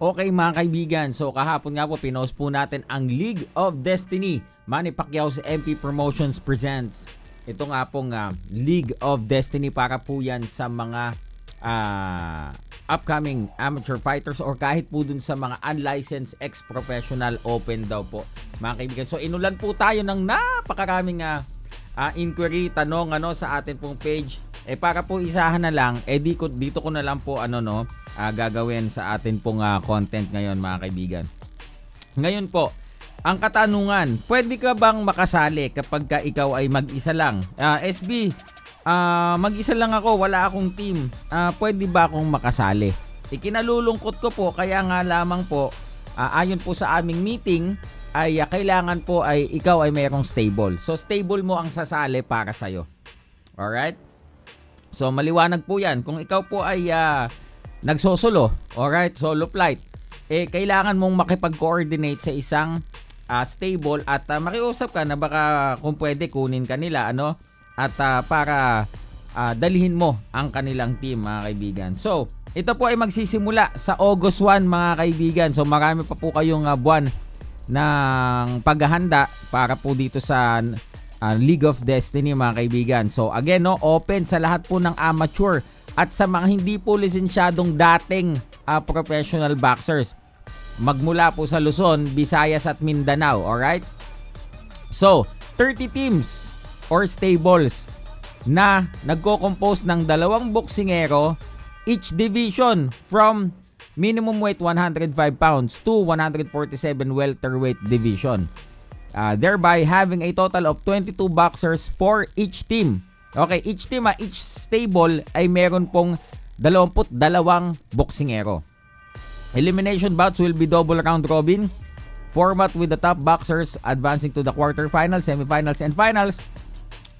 Okay mga kaibigan, so kahapon nga po pinost po natin ang League of Destiny. Manny Pacquiao's MP Promotions presents. Ito nga pong ah, League of Destiny para po yan sa mga ah, upcoming amateur fighters or kahit po dun sa mga unlicensed ex-professional open daw po mga kaibigan. So inulan po tayo ng napakaraming ah, ah, inquiry, tanong ano sa atin pong page. Eh para po isahan na lang, eh di ko, dito ko na lang po ano no, ah, gagawin sa atin pong ah, content ngayon mga kaibigan. Ngayon po, ang katanungan, pwede ka bang makasali kapag ka ikaw ay mag-isa lang? Ah, SB, ah, mag-isa lang ako, wala akong team. Ah, pwede ba akong makasali? Ikinalulungkot ko po, kaya nga lamang po, ah, ayon po sa aming meeting, ay ah, kailangan po ay ikaw ay mayroong stable. So stable mo ang sasali para sa'yo. Alright? So maliwanag po yan. Kung ikaw po ay ah, nagsosolo, alright, solo flight, eh kailangan mong makipag-coordinate sa isang ah, stable at ah, makiusap ka na baka kung pwede kunin ka nila ano at ah, para ah, dalhin mo ang kanilang team mga kaibigan. So, ito po ay magsisimula sa August 1 mga kaibigan. So marami pa po kayong ah, buwan ng paghahanda para po dito sa uh, League of Destiny mga kaibigan. So again no, open sa lahat po ng amateur at sa mga hindi po lisensyadong dating uh, professional boxers. Magmula po sa Luzon, Visayas at Mindanao, alright? So, 30 teams or stables na nagko-compose ng dalawang boksingero each division from minimum weight 105 pounds to 147 welterweight division. Uh, thereby having a total of 22 boxers for each team. Okay, each team, ah, each stable ay meron pong 22 boksingero. Elimination bouts will be double round robin format with the top boxers advancing to the quarterfinals, semifinals, and finals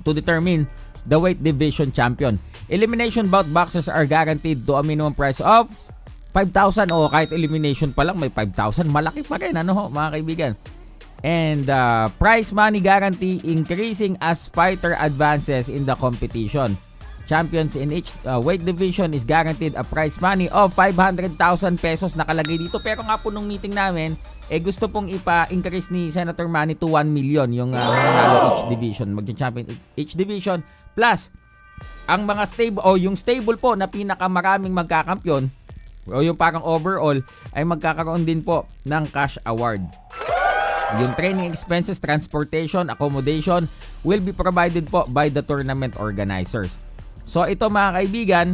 to determine the weight division champion. Elimination bout boxers are guaranteed to a minimum price of 5,000 o kahit elimination pa lang may 5,000 malaki pa rin ano ho mga kaibigan and uh, prize money guarantee increasing as fighter advances in the competition. Champions in each uh, weight division is guaranteed a prize money of 500,000 pesos nakalagay dito. Pero nga po nung meeting namin eh gusto pong ipa-increase ni Senator Manny to 1 million yung uh, mananalo each division mag-champion each division. Plus ang mga stable o yung stable po na pinakamaraming magkakampyon o yung parang overall ay magkakaroon din po ng cash award. Yung training expenses, transportation, accommodation will be provided po by the tournament organizers. So ito mga kaibigan,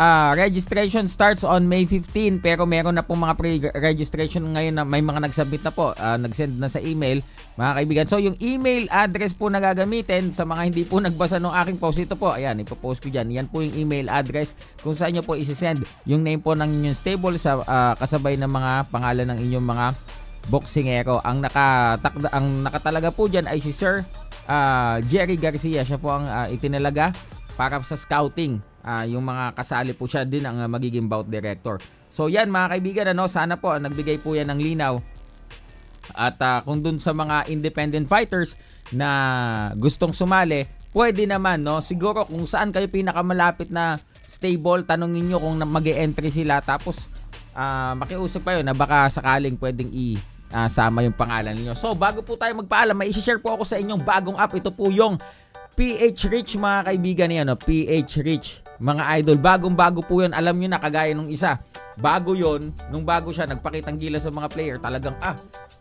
ah, registration starts on May 15 pero meron na pong mga pre-registration ngayon na may mga nagsubmit na po, ah, nagsend na sa email mga kaibigan. So yung email address po na gagamitin sa mga hindi po nagbasa ng aking post ito po, ayan, ipopost ko dyan. Yan po yung email address kung saan nyo po isi-send yung name po ng inyong stable sa ah, kasabay ng mga pangalan ng inyong mga boksingero. Ang nakatakda ang nakatalaga po diyan ay si Sir ah, Jerry Garcia. Siya po ang ah, itinalaga para sa scouting. Ah, yung mga kasali po siya din ang magiging bout director. So yan mga kaibigan ano, sana po nagbigay po yan ng linaw. At ah, kung dun sa mga independent fighters na gustong sumali, pwede naman no. Siguro kung saan kayo pinakamalapit na stable, tanongin niyo kung mag-e-entry sila tapos ah, makiusap kayo na baka sakaling pwedeng i ah, sama yung pangalan niyo. So, bago po tayo magpaalam, may i-share po ako sa inyong bagong app. Ito po yung PH Rich mga kaibigan niya, no? PH Rich. Mga idol, bagong-bago po yun. Alam niyo na, kagaya nung isa. Bago yon nung bago siya, nagpakitang gila sa mga player. Talagang, ah,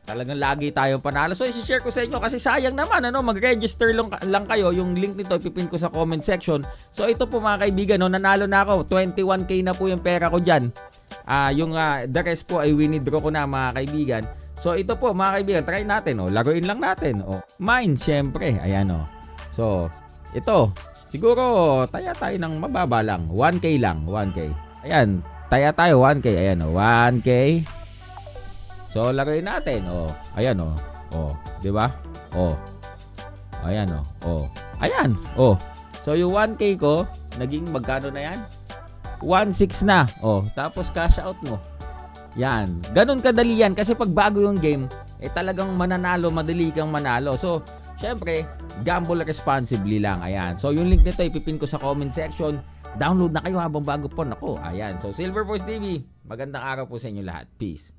talagang lagi tayong panalo. So, i-share ko sa inyo kasi sayang naman, ano, mag-register lang, lang kayo. Yung link nito, ipipin ko sa comment section. So, ito po mga kaibigan, no, nanalo na ako. 21k na po yung pera ko dyan. Ah, yung ah, the rest po ay winidraw ko na mga kaibigan. So ito po mga kaibigan, try natin oh. Laruin lang natin oh. Mine syempre. Ayan oh. So, ito. Siguro taya tayo ng mababa lang. 1k lang, 1k. Ayan, taya tayo 1k. Ayan oh, 1k. So laruin natin oh. Ayan oh. Oh, 'di ba? Oh. Ayan oh. Oh. Ayan. Oh. So yung 1k ko naging magkano na 'yan? 1.6 na. Oh, tapos cash out mo. Yan. Ganun kadali yan kasi pag bago yung game, eh talagang mananalo, madali kang manalo. So, syempre, gamble responsibly lang. Ayan. So, yung link nito ipipin ko sa comment section. Download na kayo habang bago po. Nako, ayan. So, Silver Voice TV, Magandang araw po sa inyo lahat. Peace.